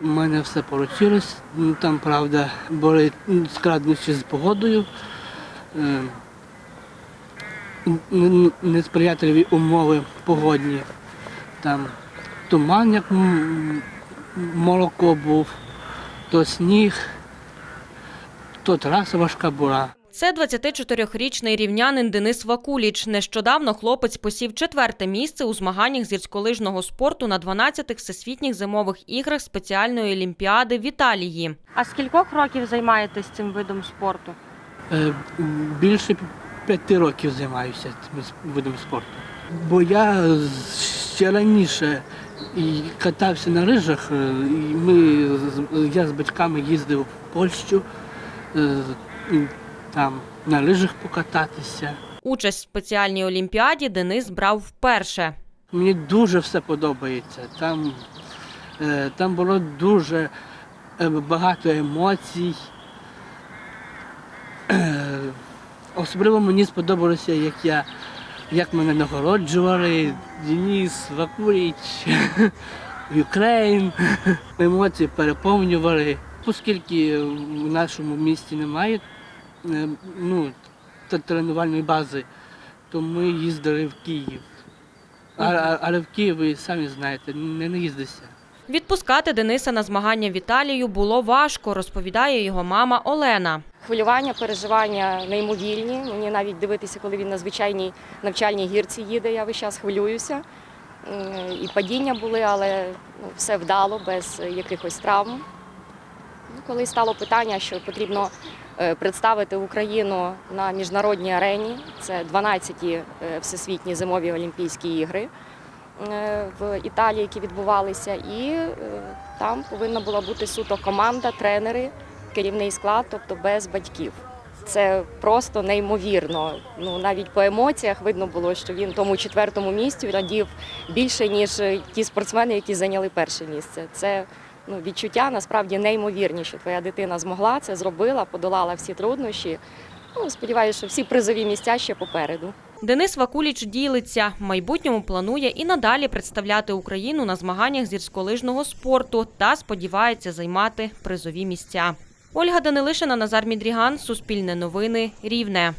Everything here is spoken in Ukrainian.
У мене все вийшло. Там, правда, були складнощі з погодою. Е, Несприятливі умови погодні. Там туман, як молоко був, то сніг, то траса важка була. Це 24-річний рівнянин Денис Вакуліч. Нещодавно хлопець посів четверте місце у змаганнях з гірськолижного спорту на 12-х всесвітніх зимових іграх спеціальної олімпіади в Італії. А з кількох років займаєтесь цим видом спорту? Е, Більше п'яти років займаюся цим видом спорту. Бо я ще раніше і катався на лижах. е, І ми, з- я з батьками їздив в Польщу, е, там на лижах покататися. Участь в спеціальній олімпіаді Денис брав вперше. Мені дуже все подобається. Там, е, там було дуже е, багато емоцій. Е, Особливо мені сподобалося, як я як мене нагороджували, Денис, Вакуліч, Україн. Емоції переповнювали. Оскільки в нашому місті немає ну, тренувальної бази, то ми їздили в Київ. А, але в Києві, самі знаєте, не наїздишся. Відпускати Дениса на змагання в Італію було важко, розповідає його мама Олена. Хвилювання, переживання неймовірні. Мені навіть дивитися, коли він на звичайній навчальній гірці їде, я весь час хвилююся. І падіння були, але ну, все вдало, без якихось травм. Коли стало питання, що потрібно е, представити Україну на міжнародній арені, це 12-ті е, всесвітні зимові Олімпійські ігри е, в Італії, які відбувалися, і там повинна була бути суто команда, тренери, керівний склад, тобто без батьків. Це просто неймовірно. Ну навіть по емоціях видно було, що він тому четвертому місцю радів більше ніж ті спортсмени, які зайняли перше місце. Це ну, відчуття насправді неймовірні, що твоя дитина змогла це зробила, подолала всі труднощі. Ну, сподіваюся, що всі призові місця ще попереду. Денис Вакуліч ділиться. В майбутньому планує і надалі представляти Україну на змаганнях з гірськолижного спорту та сподівається займати призові місця. Ольга Данилишина, Назар Мідріган, Суспільне новини, Рівне.